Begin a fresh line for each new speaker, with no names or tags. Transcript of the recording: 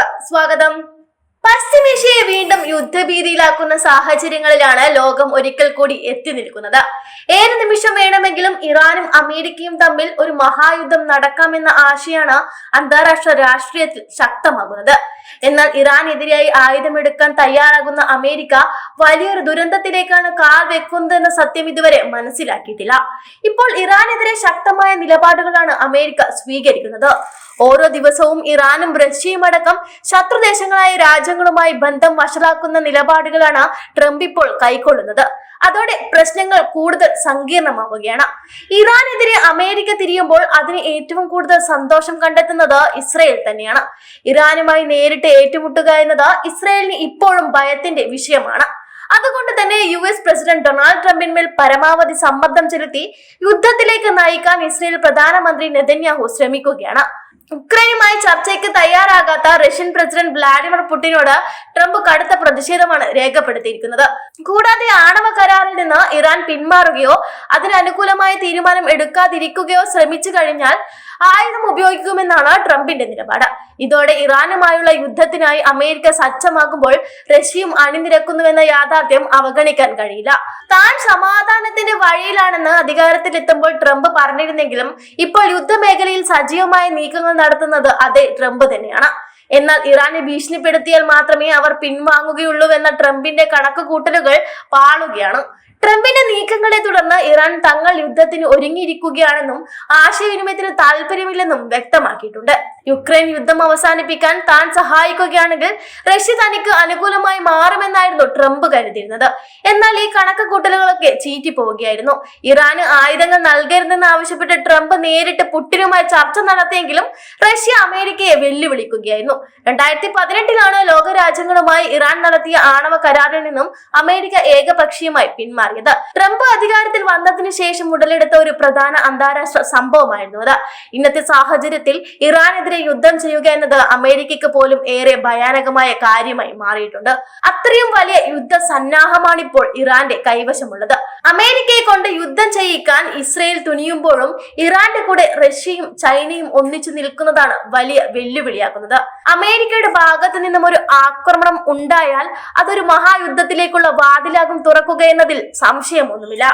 സ്വാഗതം. പശ്ചിമേഷ്യ വീണ്ടും യുദ്ധഭീതിയിലാക്കുന്ന സാഹചര്യങ്ങളിലാണ് ലോകം ഒരിക്കൽ കൂടി എത്തി നിൽക്കുന്നത്. ഏത് നിമിഷം വേണമെങ്കിലും ഇറാനും അമേരിക്കയും തമ്മിൽ ഒരു മഹായുദ്ധം നടക്കാമെന്ന ആശയാണ് അന്താരാഷ്ട്ര രാഷ്ട്രീയത്തിൽ ശക്തമാകുന്നത്. എന്നാൽ ഇറാൻ ഇറാനെതിരായി ആയുധമെടുക്കാൻ തയ്യാറാകുന്ന അമേരിക്ക വലിയൊരു ദുരന്തത്തിലേക്കാണ് കാൽ വെക്കുന്നതെന്ന സത്യം ഇതുവരെ മനസ്സിലാക്കിയിട്ടില്ല. ഇപ്പോൾ ഇറാനെതിരെ ശക്തമായ നിലപാടുകളാണ് അമേരിക്ക സ്വീകരിക്കുന്നത്. ഓരോ ദിവസവും ഇറാനും റഷ്യയും അടക്കം ശത്രുദേശങ്ങളായ രാജ്യങ്ങളുമായി ബന്ധം വഷളാക്കുന്ന നിലപാടുകളാണ് ട്രംപ് ഇപ്പോൾ കൈക്കൊള്ളുന്നത്. അതോടെ പ്രശ്നങ്ങൾ കൂടുതൽ സങ്കീർണമാവുകയാണ്. ഇറാനെതിരെ അമേരിക്ക തിരിയുമ്പോൾ അതിന് ഏറ്റവും കൂടുതൽ സന്തോഷം കണ്ടെത്തുന്നത് ഇസ്രയേൽ തന്നെയാണ്. ഇറാനുമായി നേരിട്ട് ഏറ്റുമുട്ടുക എന്നത് ഇസ്രയേലിന് ഇപ്പോഴും ഭയത്തിന്റെ വിഷയമാണ്. അതുകൊണ്ട് തന്നെ യു എസ് പ്രസിഡന്റ് ഡൊണാൾഡ് ട്രംപിന്മേൽ പരമാവധി സമ്മർദ്ദം ചെലുത്തി യുദ്ധത്തിലേക്ക് നയിക്കാൻ ഇസ്രയേൽ പ്രധാനമന്ത്രി നെതന്യാഹു ശ്രമിക്കുകയാണ്. ഉക്രൈനുമായി ചർച്ചയ്ക്ക് തയ്യാറാകാത്ത റഷ്യൻ പ്രസിഡന്റ് വ്ളാഡിമിർ പുടിനോട് ട്രംപ് കടുത്ത പ്രതിഷേധമാണ് രേഖപ്പെടുത്തിയിരിക്കുന്നത്. കൂടാതെ ആണവ കരാറിൽ നിന്ന് ഇറാൻ പിന്മാറുകയോ അതിനനുകൂലമായ തീരുമാനം എടുക്കാതിരിക്കുകയോ ശ്രമിച്ചു കഴിഞ്ഞാൽ ആയുധം ഉപയോഗിക്കുമെന്നാണ് ട്രംപിന്റെ നിലപാട്. ഇതോടെ ഇറാനുമായുള്ള യുദ്ധത്തിനായി അമേരിക്ക സജ്ജമാകുമ്പോൾ റഷ്യയും അണിനിരക്കുന്നുവെന്ന യാഥാർത്ഥ്യം അവഗണിക്കാൻ കഴിയില്ല. താൻ സമാധാനത്തിന്റെ വഴിയിലാണെന്ന് അധികാരത്തിലെത്തുമ്പോൾ ട്രംപ് പറഞ്ഞിരുന്നെങ്കിലും ഇപ്പോൾ യുദ്ധമേഖലയിൽ സജീവമായ നീക്കങ്ങൾ നടത്തുന്നത് അതേ ട്രംപ് തന്നെയാണ്. എന്നാൽ ഇറാനെ ഭീഷണിപ്പെടുത്തിയാൽ മാത്രമേ അവർ പിൻവാങ്ങുകയുള്ളൂ എന്ന ട്രംപിന്റെ കണക്കുകൂട്ടലുകൾ പാളുകയാണ്. ട്രംപിന്റെ നീക്കങ്ങളെ തുടർന്ന് ഇറാൻ തങ്ങൾ യുദ്ധത്തിന് ഒരുങ്ങിയിരിക്കുകയാണെന്നും ആശയവിനിമയത്തിന് താല്പര്യമില്ലെന്നും വ്യക്തമാക്കിയിട്ടുണ്ട്. യുക്രൈൻ യുദ്ധം അവസാനിപ്പിക്കാൻ താൻ സഹായിക്കുകയാണെങ്കിൽ റഷ്യ തനിക്ക് അനുകൂലമായി മാറുമെന്നായിരുന്നു ട്രംപ് കരുതിയിരുന്നത്. എന്നാൽ ഈ കണക്ക് കൂട്ടലുകളൊക്കെ ചീറ്റിപ്പോവുകയായിരുന്നു. ഇറാന് ആയുധങ്ങൾ നൽകരുതെന്ന് ആവശ്യപ്പെട്ട് ട്രംപ് നേരിട്ട് പുട്ടിനുമായി ചർച്ച നടത്തിയെങ്കിലും റഷ്യ അമേരിക്കയെ വെല്ലുവിളിക്കുകയായിരുന്നു. രണ്ടായിരത്തി പതിനെട്ടിലാണ് ലോകരാജ്യങ്ങളുമായി ഇറാൻ നടത്തിയ ആണവ കരാറിൽ നിന്നും അമേരിക്ക ഏകപക്ഷീയമായി പിന്മാറിയത്. ട്രംപ് അധികാരത്തിൽ വന്നതിന് ശേഷം ഉടലെടുത്ത ഒരു പ്രധാന അന്താരാഷ്ട്ര സംഭവമായിരുന്നു അത്. ഇന്നത്തെ സാഹചര്യത്തിൽ ഇറാനെതിരെ യുദ്ധം ചെയ്യുക എന്നത് അമേരിക്കയ്ക്ക് പോലും ഏറെ ഭയാനകമായ കാര്യമായി മാറിയിട്ടുണ്ട്. അത്രയും വലിയ യുദ്ധ സന്നാഹമാണ് ഇപ്പോൾ ഇറാന്റെ കൈവശമുള്ളത്. അമേരിക്കയെ കൊണ്ട് യുദ്ധം ചെയ്യിക്കാൻ ഇസ്രയേൽ തുനിയുമ്പോഴും ഇറാന്റെ കൂടെ റഷ്യയും ചൈനയും ഒന്നിച്ചു നിൽക്കുന്നതാണ് വലിയ വെല്ലുവിളിയാക്കുന്നത്. അമേരിക്കയുടെ ഭാഗത്തു നിന്നും ഒരു ആക്രമണം ഉണ്ടായാൽ അതൊരു മഹായുദ്ധത്തിലേക്കുള്ള വാതിലാകും തുറക്കുക എന്നതിൽ സംശയമൊന്നുമില്ല.